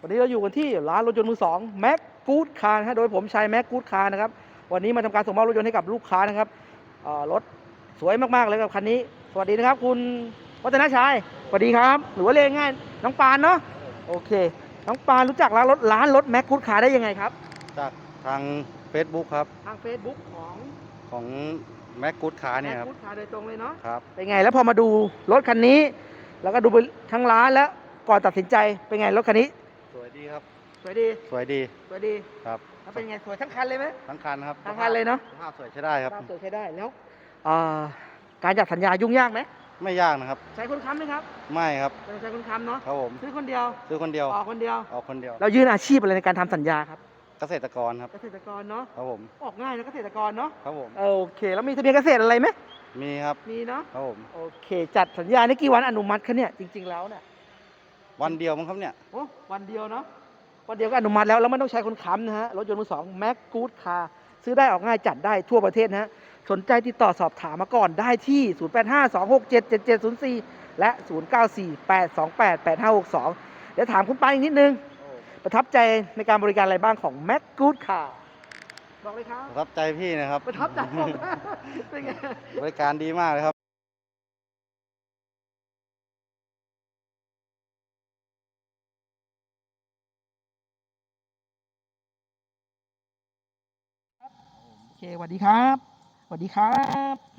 วันนี้เราอยู่กันที่ร้านรถยนต์มือสองแม็กกูดคาร์ฮะโดยผมชัยแม็กกูดคาร์นะครับวันนี้มาทำการส่งมอบรถยนต์ให้กับลูกค้านะครับเอ่อรถสวยมากๆเลยกับคันนี้ สวัสดีนะครับ คุณวัฒนชัยสวัสดีครับ หรือว่าเรียกง่ายน้องปานเนาะโอเค น้องปานรู้จักร้านรถร้านรถแม็กกูดคาร์ได้ยังไงครับ จากทาง Facebook ครับ ทาง Facebook ของของแม็กกูดคาเนี่ยแม็ครับกูดคาร์โดยตรงเลยเนาะครับเป็นไงแล้วพอมาดูรถคันนี้ แล้วก็ดูไปทั้งร้านแล้วก่อนตัดสินใจเป็นไงรถคันนี้สวย ดีครับ สวยดี สวยดีสวยดีครับแล้วเป็นไงสวยทั้งคันเลยไหมทั้งคันครับทั้งคันเลยเนอะสภาพสวยใช้ได้ครับภาพสวยใช้ได้แล้วเอ่อการจัดสัญญายุ่งยากไหมไม่ยากนะครับ ใช้คนค้ำไหมครับ ไม่ครับเป็นใช้คนค้ำเนาะครับผมซื้อคนเดียว ซื้อคนเดียว ออกคนเดียว ออกคนเดียว เรายื่นอาชีพอะไรในการทำสัญญาครับเกษตรกรครับ เกษตรกรเนาะ ครับผม ออกง่ายนะเกษตรกรเนาะ ครับผม โอเค แล้วมีทะเบียนเกษตรอะไรไหมมีครับ มีเนาะ ครับผม โอเค จัดสัญญานี่กี่วันอนุมัติคะเนี่ยจริง ๆ แล้วเนี่ย วันเดียวมั้งครับเนี่ย โอ้วันเดียวเนาะวันเดียวก็อนุมัติแล้วแล้วไม่ต้องใช้คนค้ำนะฮะรถยนต์มือสองแม็กกูดคาซื้อได้ออกง่ายจัดได้ทั่วประเทศนะฮะสนใจติดต่อสอบถามมาก่อนได้ที่ 0852677704 และ 0948288562 เดี๋ยวถามคุณปานอีกนิดนึง ประทับใจในการบริการอะไรบ้างของแม็กกูดคาบอกเลยครับ ประทับใจพี่นะครับ ประทับใจผม เป็นไง บริการดีมากเลยครับ เคสวัสดีครับสวัสดีครับ